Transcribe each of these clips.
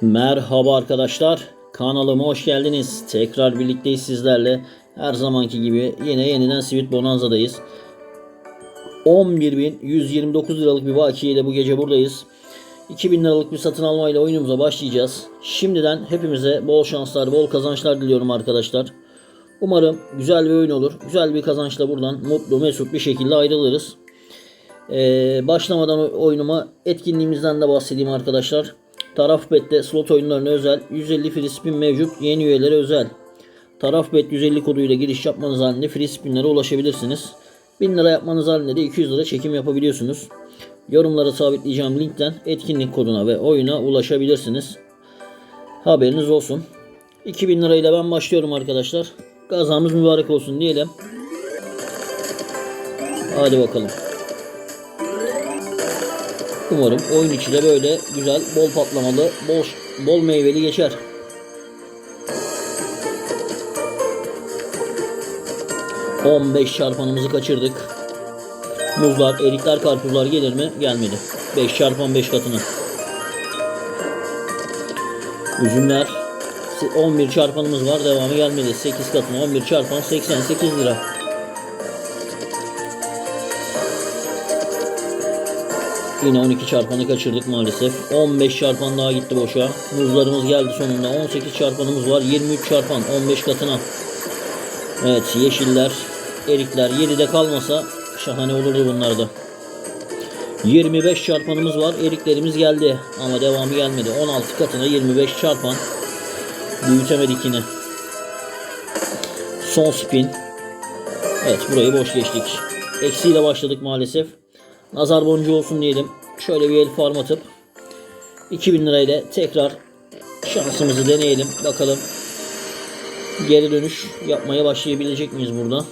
Merhaba arkadaşlar. Kanalıma hoş geldiniz. Tekrar birlikteyiz sizlerle. Her zamanki gibi yine yeniden Sweet Bonanza'dayız. 11.129 liralık bir bakiyeyle bu gece buradayız. 2000 liralık bir satın almayla oyunumuza başlayacağız. Şimdiden hepimize bol şanslar, bol kazançlar diliyorum arkadaşlar. Umarım güzel bir oyun olur. Güzel bir kazançla buradan mutlu, mesut bir şekilde ayrılırız. Ee, başlamadan oyunuma etkinliğimizden de bahsedeyim arkadaşlar. Taraf Bet'te slot oyunlarına özel 150 free spin mevcut. Yeni üyelere özel. Taraf Bet 150 koduyla giriş yapmanız halinde free spinlere ulaşabilirsiniz. 1000 lira yapmanız halinde de 200 lira çekim yapabiliyorsunuz. Yorumlara sabitleyeceğim linkten etkinlik koduna ve oyuna ulaşabilirsiniz. Haberiniz olsun. 2000 lirayla ben başlıyorum arkadaşlar. Gazamız mübarek olsun diyelim. Hadi bakalım. Umarım oyun içi de böyle güzel, bol patlamalı, bol bol meyveli geçer. ...15 çarpanımızı kaçırdık. Muzlar, erikler, karpuzlar gelir mi? Gelmedi. 5 çarpan 5 katını. Üzümler... 11 çarpanımız var. Devamı gelmedi. 8 katına 11 çarpan 88 lira. Yine 12 çarpanı kaçırdık maalesef. 15 çarpan daha gitti boşa. Muzlarımız geldi sonunda. 18 çarpanımız var. 23 çarpan 15 katına. Evet yeşiller, erikler 7'de kalmasa şahane olurdu bunlarda. 25 çarpanımız var. Eriklerimiz geldi ama devamı gelmedi. 16 katına 25 çarpan. Büyütemedik yine. Son spin. Evet burayı boş geçtik. Eksiyle başladık maalesef. Nazar boncuğu olsun diyelim. Şöyle bir el farm atıp 2000 lirayla tekrar şansımızı deneyelim. Bakalım geri dönüş yapmaya başlayabilecek miyiz burada?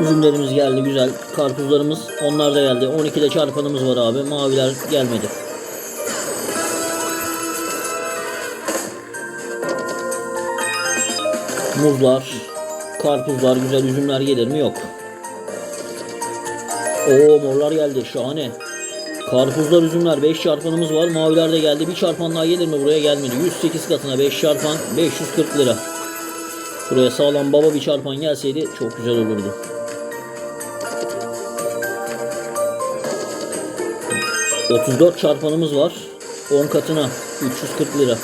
Üzümlerimiz geldi güzel. Karpuzlarımız onlar da geldi. 12'de çarpanımız var abi. Maviler gelmedi. Muzlar, karpuzlar, güzel üzümler gelir mi? Yok. Oo morlar geldi. Şahane. Karpuzlar, üzümler 5 çarpanımız var. Maviler de geldi. Bir çarpan daha gelir mi? Buraya gelmedi. 108 katına 5 çarpan 540 lira. Şuraya sağlam baba bir çarpan gelseydi çok güzel olurdu. ...34 çarpanımız var. 10 katına 340 lira.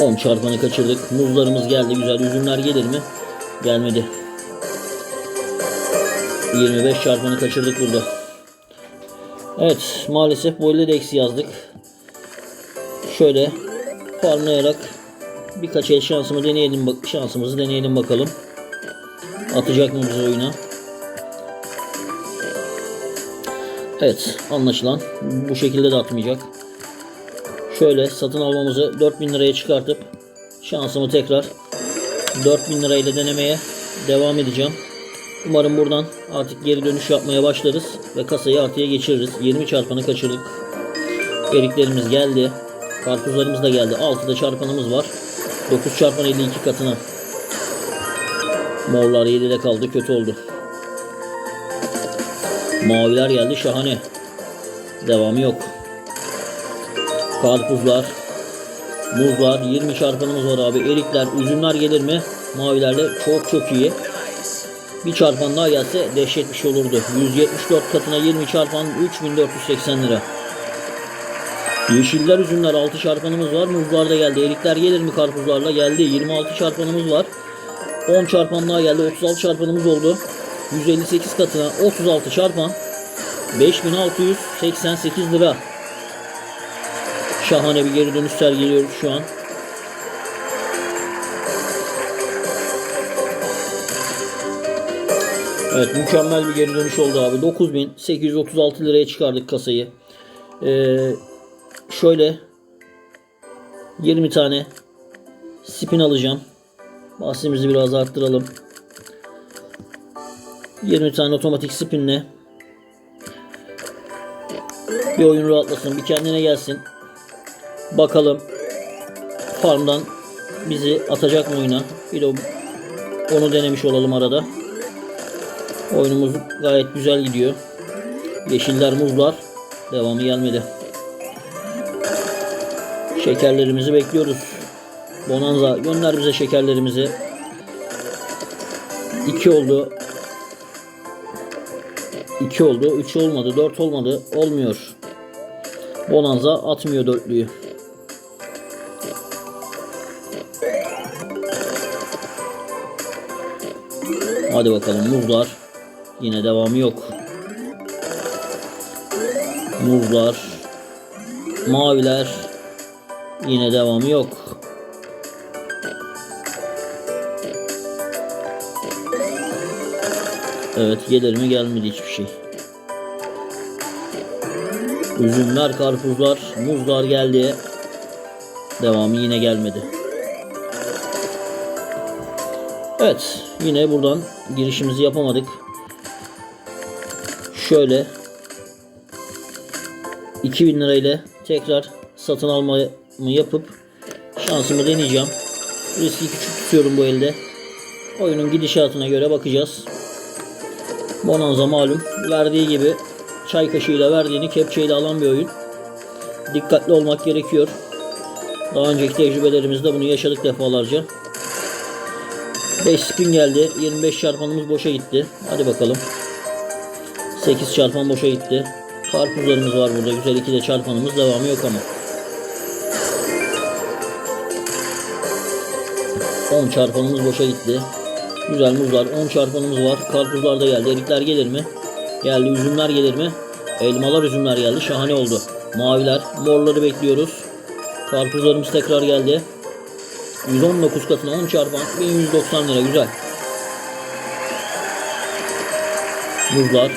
On çarpanı kaçırdık. Muzlarımız geldi güzel. Üzümler gelir mi? Gelmedi. 25 çarpanı kaçırdık burada. Evet maalesef bu elde yazdık. Şöyle farmlayarak birkaç el şansımı deneyelim şansımızı deneyelim bakalım. Atacak mı bize oyuna? Evet anlaşılan bu şekilde de atmayacak. Şöyle satın almamızı 4000 liraya çıkartıp şansımı tekrar 4000 lirayla denemeye devam edeceğim. Umarım buradan artık geri dönüş yapmaya başlarız ve kasayı artıya geçiririz. 20 çarpanı kaçırdık. Eriklerimiz geldi. Karpuzlarımız da geldi. 6'da çarpanımız var. 9 çarpan 52 katına. Morlar 7'de kaldı. Kötü oldu. Maviler geldi. Şahane. Devamı yok. Karpuzlar. Muzlar. 20 çarpanımız var abi. Erikler, üzümler gelir mi? Mavilerle çok çok iyi. Bir çarpan daha gelse dehşet bir şey olurdu. 174 katına 20 çarpan 3480 lira. Yeşiller üzümler 6 çarpanımız var. Muzlar da geldi. Erikler gelir mi karpuzlarla? Geldi. 26 çarpanımız var. 10 çarpan daha geldi. 36 çarpanımız oldu. 158 katına 36 çarpan 5688 lira. Şahane bir geri dönüş sergiliyoruz şu an. Evet mükemmel bir geri dönüş oldu abi. 9836 liraya çıkardık kasayı. Ee, şöyle 20 tane spin alacağım. Bahsimizi biraz arttıralım. 20 tane otomatik spinle bir oyun rahatlasın, bir kendine gelsin. Bakalım farmdan bizi atacak mı oyuna? Bir de Onu denemiş olalım arada. Oyunumuz gayet güzel gidiyor. Yeşiller muzlar. Devamı gelmedi. Şekerlerimizi bekliyoruz. Bonanza gönder bize şekerlerimizi. 2 oldu. 2 oldu. 3 olmadı. 4 olmadı. Olmuyor. Bonanza atmıyor dörtlüyü. Hadi bakalım muzlar. Yine devamı yok. Muzlar. Maviler. Yine devamı yok. Evet gelir mi gelmedi hiçbir şey. Üzümler, karpuzlar, muzlar geldi. Devamı yine gelmedi. Evet yine buradan girişimizi yapamadık. Şöyle 2000 lirayla tekrar satın almayı yapıp şansımı deneyeceğim. Riski küçük tutuyorum bu elde. Oyunun gidişatına göre bakacağız. Bonanza malum verdiği gibi çay kaşığıyla verdiğini kepçeyle alan bir oyun. Dikkatli olmak gerekiyor. Daha önceki tecrübelerimizde bunu yaşadık defalarca. 5 spin geldi. 25 çarpanımız boşa gitti. Hadi bakalım. 8 çarpan boşa gitti. Karpuzlarımız var burada. Güzel 2 de çarpanımız. Devamı yok ama. 10 çarpanımız boşa gitti. Güzel muzlar. 10 çarpanımız var. Karpuzlar da geldi. Erikler gelir mi? Geldi. Üzümler gelir mi? Elmalar üzümler geldi. Şahane oldu. Maviler. Morları bekliyoruz. Karpuzlarımız tekrar geldi. 119 katına 10 çarpan 1190 lira güzel. Muzlar.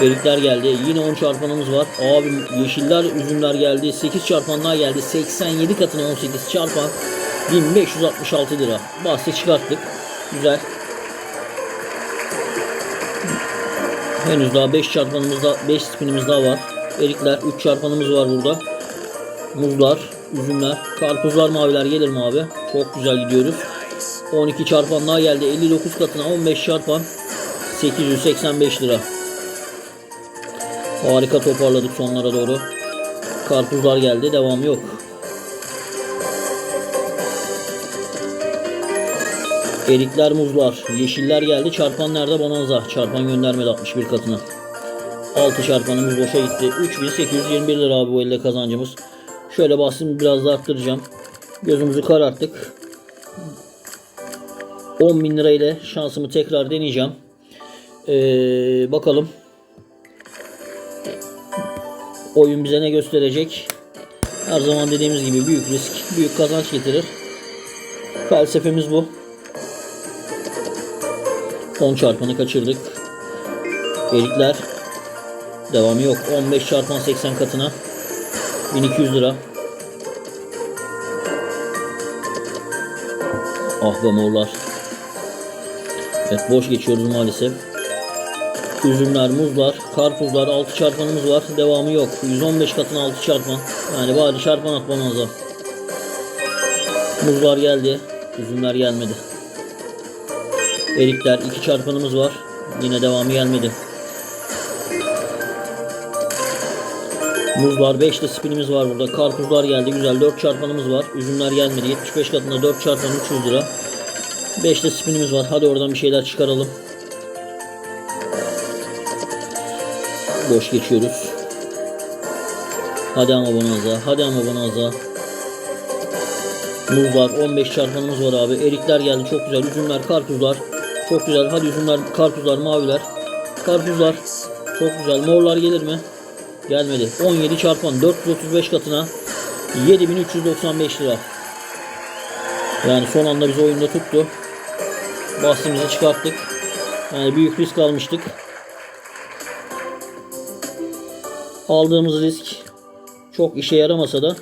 Erikler geldi. Yine 10 çarpanımız var. Abi yeşiller, üzümler geldi. 8 çarpanlar geldi. 87 katına 18 çarpan 1566 lira. Bahsi çıkarttık. Güzel. Henüz daha 5 çarpanımız da 5 spinimiz daha var. Erikler 3 çarpanımız var burada. Muzlar, üzümler, karpuzlar, maviler gelir mi abi? Çok güzel gidiyoruz. 12 çarpan daha geldi. 59 katına 15 çarpan 885 lira. Harika toparladık sonlara doğru. Karpuzlar geldi. Devamı yok. Erikler, muzlar, yeşiller geldi. Çarpan nerede? Bonanza. Çarpan göndermedi 61 katına. 6 çarpanımız boşa gitti. 3821 lira abi bu elde kazancımız. Şöyle basayım biraz daha arttıracağım. Gözümüzü kararttık. 10 bin lira ile şansımı tekrar deneyeceğim. Ee, bakalım. Oyun bize ne gösterecek? Her zaman dediğimiz gibi büyük risk, büyük kazanç getirir. Felsefemiz bu. 10 çarpanı kaçırdık. Erikler devamı yok. 15 çarpan 80 katına 1200 lira. Ah be morlar. Evet boş geçiyoruz maalesef. Üzümler, muzlar, karpuzlar, 6 çarpanımız var. Devamı yok. 115 katına 6 çarpan. Yani bari çarpan atmanıza. Muzlar geldi. Üzümler gelmedi. Erikler 2 çarpanımız var. Yine devamı gelmedi. Muzlar 5 de spinimiz var burada. Karpuzlar geldi. Güzel 4 çarpanımız var. Üzümler gelmedi. 75 katında 4 çarpan 300 lira. 5 de spinimiz var. Hadi oradan bir şeyler çıkaralım. Boş geçiyoruz. Hadi ama bonanza. Hadi ama bonanza. Muzlar 15 çarpanımız var abi. Erikler geldi çok güzel. Üzümler, karpuzlar. Çok güzel. Hadi üzümler, karpuzlar, maviler. Karpuzlar. Çok güzel. Morlar gelir mi? Gelmedi. 17 çarpan 435 katına 7395 lira. Yani son anda bizi oyunda tuttu. Bahsimizi çıkarttık. Yani büyük risk almıştık. Aldığımız risk çok işe yaramasa da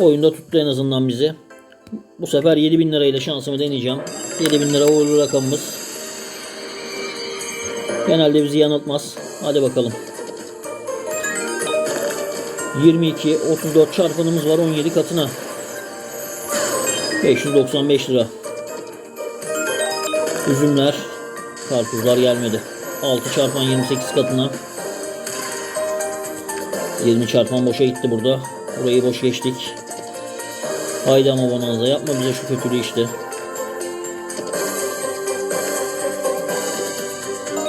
oyunda tuttu en azından bizi. Bu sefer 7000 lirayla şansımı deneyeceğim. 7000 lira uğurlu rakamımız. Genelde bizi yanıltmaz. Hadi bakalım. 22, 34 çarpanımız var 17 katına. 595 lira. Üzümler, karpuzlar gelmedi. 6 çarpan 28 katına. 20 çarpan boşa gitti burada. Burayı boş geçtik. Haydi ama bonanza yapma bize şu kötülüğü işte.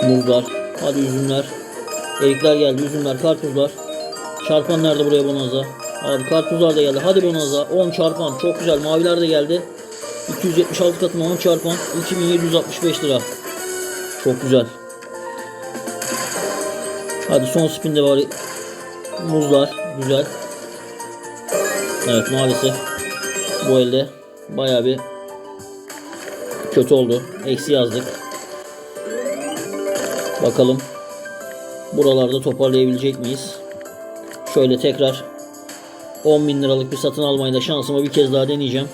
Muzlar. Hadi üzümler. Erikler geldi. Üzümler, karpuzlar. Çarpan nerede buraya bonanza? Abi karpuzlar da geldi. Hadi bonanza. 10 çarpan. Çok güzel. Maviler de geldi. 276 katına 10 çarpan. 2765 lira. Çok güzel. Hadi son spinde bari. Muzlar. Güzel. Evet maalesef bu elde bayağı bir kötü oldu. Eksi yazdık. Bakalım buralarda toparlayabilecek miyiz? Şöyle tekrar 10 bin liralık bir satın almayla şansımı bir kez daha deneyeceğim.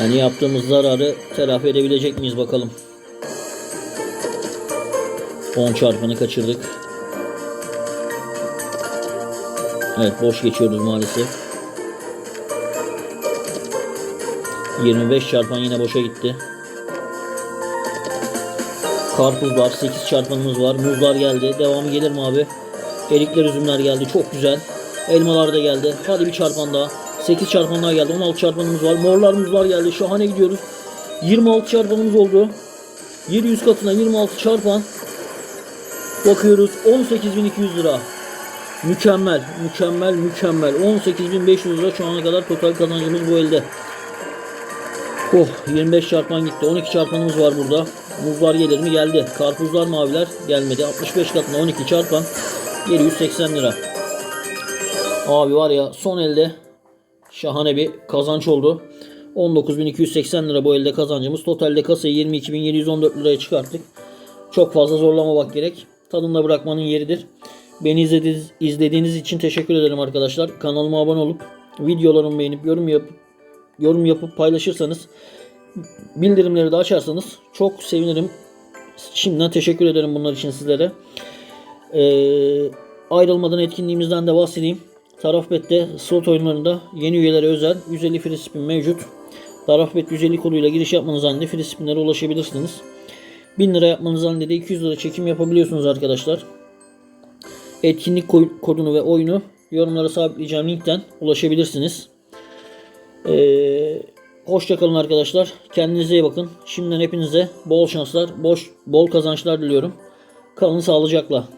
Yani yaptığımız zararı telafi edebilecek miyiz bakalım. 10 çarpanı kaçırdık. Evet boş geçiyoruz maalesef. 25 çarpan yine boşa gitti. Karpuz var. 8 çarpanımız var. Muzlar geldi. Devamı gelir mi abi? Erikler üzümler geldi. Çok güzel. Elmalar da geldi. Hadi bir çarpan daha. 8 çarpan daha geldi. 16 çarpanımız var. Morlar muzlar geldi. Şahane gidiyoruz. 26 çarpanımız oldu. 700 katına 26 çarpan. Bakıyoruz 18.200 lira. Mükemmel, mükemmel, mükemmel. 18.500 lira şu ana kadar total kazancımız bu elde. Oh 25 çarpan gitti. 12 çarpanımız var burada. Muzlar gelir mi? Geldi. Karpuzlar maviler gelmedi. 65 katına 12 çarpan 780 lira. Abi var ya son elde şahane bir kazanç oldu. 19.280 lira bu elde kazancımız. Totalde kasayı 22.714 liraya çıkarttık. Çok fazla zorlamamak gerek. Tadında bırakmanın yeridir. Beni izlediğiniz, izlediğiniz için teşekkür ederim arkadaşlar. Kanalıma abone olup videolarımı beğenip yorum yapıp yorum yapıp paylaşırsanız bildirimleri de açarsanız çok sevinirim. Şimdiden teşekkür ederim bunlar için sizlere. Ee, ayrılmadan etkinliğimizden de bahsedeyim. Tarafbet'te slot oyunlarında yeni üyelere özel 150 free spin mevcut. Tarafbet 150 koduyla giriş yapmanız halinde free spinlere ulaşabilirsiniz. 1000 lira yapmanız halinde de 200 lira çekim yapabiliyorsunuz arkadaşlar. Etkinlik kodunu ve oyunu yorumlara sabitleyeceğim linkten ulaşabilirsiniz. Ee, hoşça kalın arkadaşlar. Kendinize iyi bakın. Şimdiden hepinize bol şanslar, boş, bol kazançlar diliyorum. Kalın sağlıcakla.